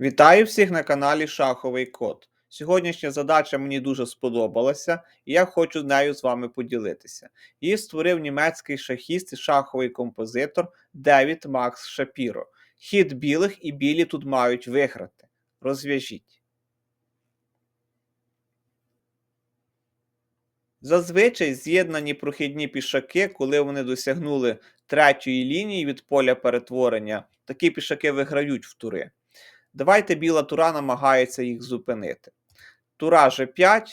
Вітаю всіх на каналі Шаховий Код. Сьогоднішня задача мені дуже сподобалася, і я хочу нею з вами поділитися. Її створив німецький шахіст і шаховий композитор Девід Макс Шапіро. Хід білих і білі тут мають виграти. Розв'яжіть. Зазвичай з'єднані прохідні пішаки, коли вони досягнули третьої лінії від поля перетворення, такі пішаки виграють в тури. Давайте біла тура намагається їх зупинити. Тура G5,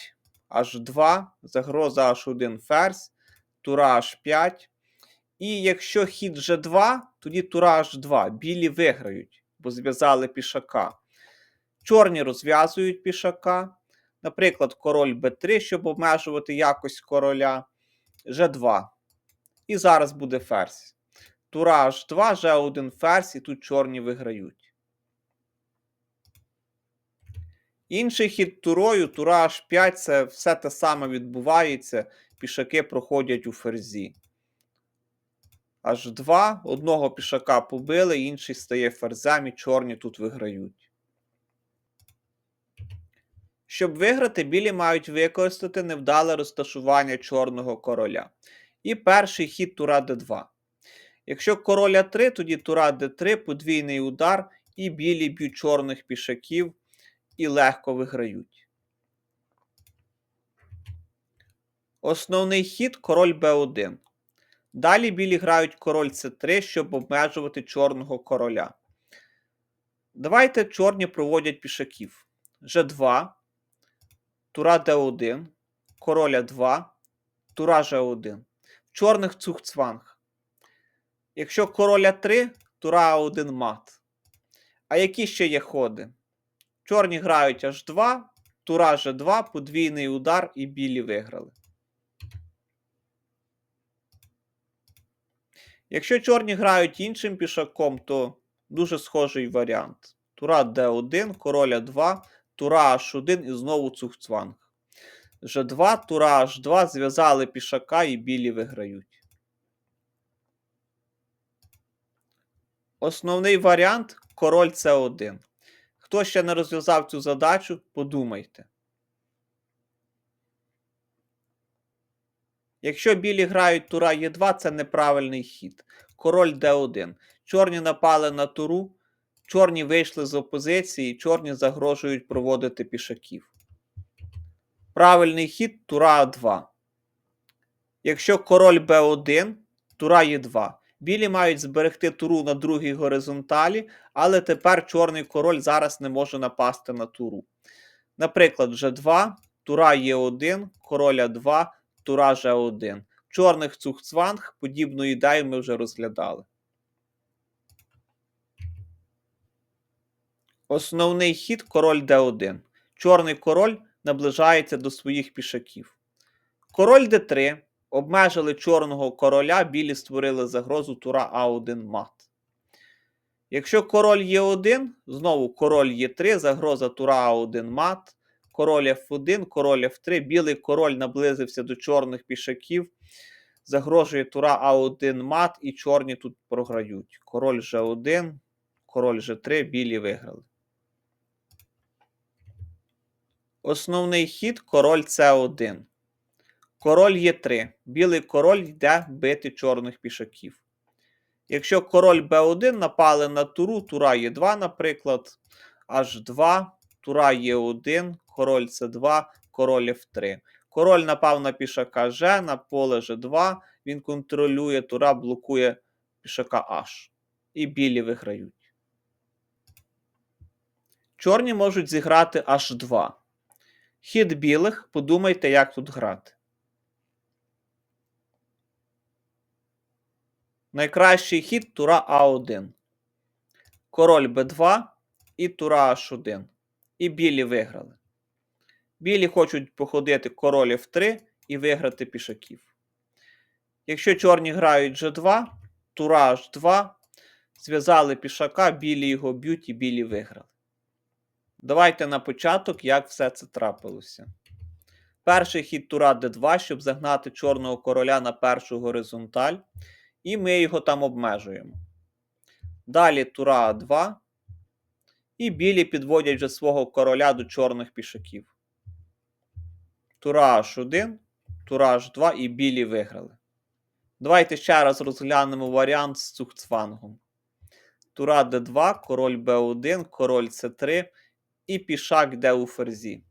H2, загроза H1 ферзь, тура H5. І якщо хід G2, тоді тура H2. Білі виграють, бо зв'язали пішака. Чорні розв'язують пішака. Наприклад, король b3, щоб обмежувати якось короля. G2. І зараз буде ферзь. Тура H2, G1 ферзь, і тут чорні виграють. Інший хід турою, тура H5, це все те саме відбувається. Пішаки проходять у ферзі. H2, одного пішака побили, інший стає ферзем, і чорні тут виграють. Щоб виграти, білі мають використати невдале розташування чорного короля. І перший хід тура d2. Якщо короля 3, тоді тура d3, подвійний удар, і білі б'ють чорних пішаків і легко виграють. Основний хід король b1. Далі білі грають король c3, щоб обмежувати чорного короля. Давайте чорні проводять пішаків. G2, тура d1, короля 2, тура g1. В чорних цухцванг. Якщо короля 3, тура А1 мат. А які ще є ходи? Чорні грають аж 2, тура G2, подвійний удар і білі виграли. Якщо чорні грають іншим пішаком, то дуже схожий варіант. Тура D1, короля 2, тура H1 і знову цухцванг. G2, тура H2, зв'язали пішака і білі виграють. Основний варіант король С1. Хто ще не розв'язав цю задачу, подумайте. Якщо білі грають тура Е2, це неправильний хід. Король Д1. Чорні напали на туру, чорні вийшли з опозиції, чорні загрожують проводити пішаків. Правильний хід тура А2. Якщо король Б1, тура Е2. Білі мають зберегти туру на другій горизонталі, але тепер чорний король зараз не може напасти на туру. Наприклад, G2, тура Е1, короля 2, тура G1. Чорних цухцванг, подібну ідею ми вже розглядали. Основний хід король d1. Чорний король наближається до своїх пішаків. Король d3. Обмежили чорного короля, білі створили загрозу тура А1 мат. Якщо король Е1, знову король Е3, загроза тура А1 мат, король F1, король F3, білий король наблизився до чорних пішаків, загрожує тура А1 мат, і чорні тут програють. Король G1, король G3, білі виграли. Основний хід король С1. Король Е3. Білий король йде бити чорних пішаків. Якщо король Б1 напали на туру, тура Е2, наприклад, H2, тура Е1, король С2, король F3. Король напав на пішака G, на поле G2, він контролює тура, блокує пішака H. І білі виграють. Чорні можуть зіграти H2. Хід білих, подумайте, як тут грати. Найкращий хід тура А1. Король Б2 і тура H1. І білі виграли. Білі хочуть походити король F3 і виграти пішаків. Якщо чорні грають G2, тура H2, зв'язали пішака, білі його б'ють і білі виграли. Давайте на початок, як все це трапилося. Перший хід тура d2, щоб загнати чорного короля на першу горизонталь. І ми його там обмежуємо. Далі тура А2. І білі підводять вже свого короля до чорних пішаків. Тура H1, тура H2 і білі виграли. Давайте ще раз розглянемо варіант з цухцвангом. Тура d2, король b1, король c3 і пішак йде у ферзі.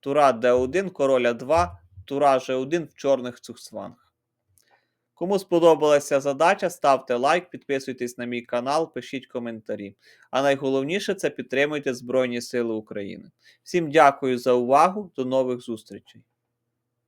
Тура d1, король a2, тура g1 в чорних цухцвангах. Кому сподобалася задача, ставте лайк, підписуйтесь на мій канал, пишіть коментарі. А найголовніше це підтримуйте Збройні Сили України. Всім дякую за увагу, до нових зустрічей!